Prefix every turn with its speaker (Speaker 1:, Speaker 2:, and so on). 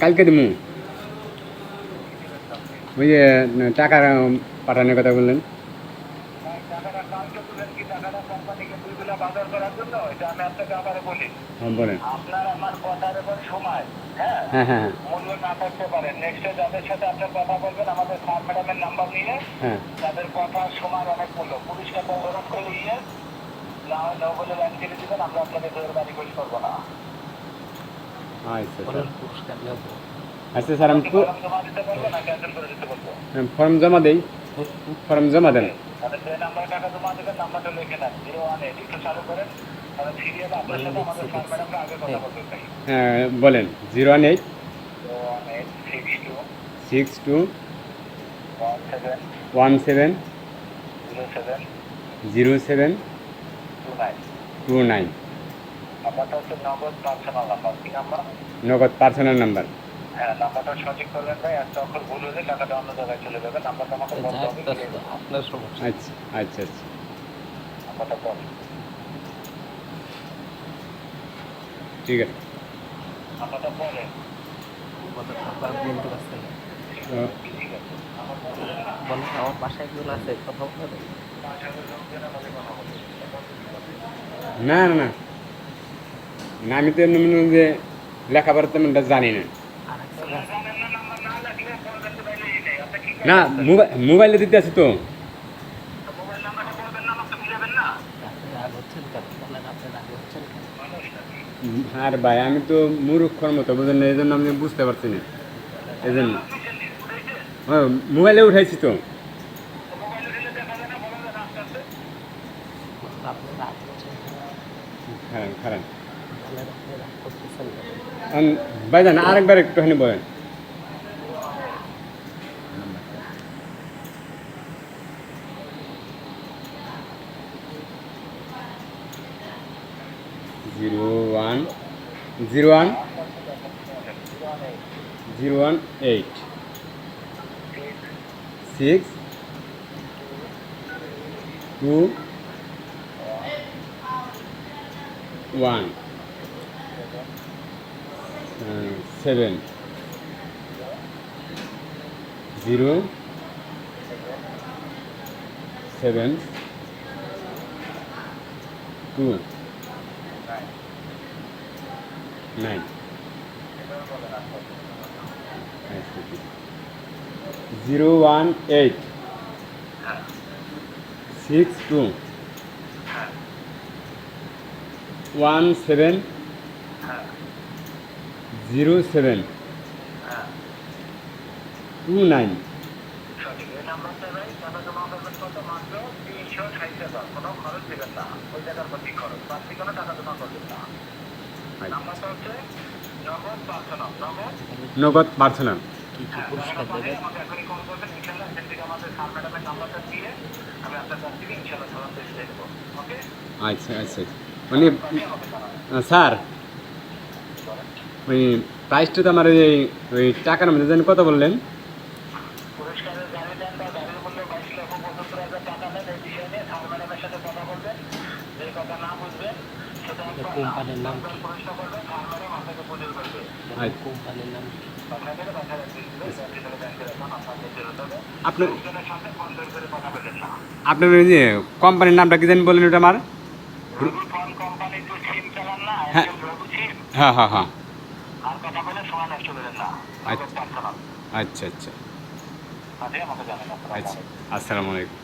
Speaker 1: কালকে দিমু। ওই যে টাকা পাঠানোর কথা বললেন। হ্যাঁ
Speaker 2: আপনার আমার সময় হ্যাঁ
Speaker 1: হ্যাঁ। হ্যাঁ।
Speaker 2: মূল্য না পারেন যাদের সাথে আপনি কথা বলবেন আমাদের স্যার ম্যাডামের নাম্বার নিয়ে
Speaker 1: হ্যাঁ
Speaker 2: তাদের সময় অনেক মূল্য নিয়ে হয় দিবেন আমরা আপনাদের বাড়ি
Speaker 1: আচ্ছা স্যার আচ্ছা আমি
Speaker 2: ফর্ম জমা
Speaker 1: দেই ফর্ম জমা দেন হ্যাঁ বলেন zero one eight
Speaker 2: eight six two
Speaker 1: six two
Speaker 2: one seven
Speaker 1: one seven
Speaker 2: zero seven
Speaker 1: zero seven
Speaker 2: two nine
Speaker 1: two nine
Speaker 2: নাম্বারটা হচ্ছে নগদ পার্সোনাল নাম্বার কি নাম্বার?
Speaker 1: নগদ পার্সোনাল নাম্বার
Speaker 2: হ্যাঁ নাম্বারটা সঠিক করবেন ভাই ভুল হলে টাকাটা অন্য জায়গায় চলে যাবে। নাম্বারটা আমাকে বলতে হবে
Speaker 3: যাক,
Speaker 2: কি
Speaker 3: তা আপনার সমস্যা।
Speaker 1: আচ্ছা আচ্ছা আচ্ছা।
Speaker 2: নাম্বারটা বল
Speaker 1: ঠিক আছে।
Speaker 2: নাম্বারটা
Speaker 3: বলেন আমার বাসায় আছে? কথা বলতে
Speaker 1: না না। আমি তো এমনি মনে হয় যে লেখাপড়া তেমন জানি না।
Speaker 2: না না
Speaker 1: না মোবাইল দিতে আছে তো।
Speaker 2: না না
Speaker 1: আর ভাই, আমি তো মূর্খর মতো, বুঝলেন না? এই জন্য আমি বুঝতে পারছি না। এই জন্য মোবাইলে উঠাইছি তো।
Speaker 2: না না
Speaker 1: খারাপ খারাপ। ভাইজান আরেকবার একটুখানি বলেন। Zero one zero one zero one eight. Six two one. Seven. Zero. Seven. Two. Nine. Zero one eight. Six two. One seven. Zero seven. Two nine.
Speaker 2: হচ্ছে নগদ পার্সোনাল
Speaker 1: আচ্ছা আচ্ছা আচ্ছা। মানে স্যার ওই প্রাইসটা তো আমার ওই ওই টাকার মধ্যে। জানি কত বললেন?
Speaker 3: কোম্পানির নাম কি?
Speaker 1: আচ্ছা।
Speaker 3: কোম্পানির নাম কি?
Speaker 2: হবে
Speaker 1: আপনার ওই যে কোম্পানির নামটা কি জানি বললেন ওটা আমার?
Speaker 2: ফোন কোম্পানি তো সিম চালান না
Speaker 1: হ্যাঁ। হ্যাঁ হ্যাঁ হ্যাঁ।
Speaker 2: বলে
Speaker 1: আচ্ছা।, আচ্ছা। আচ্ছা আচ্ছা। আসসালামু আলাইকুম।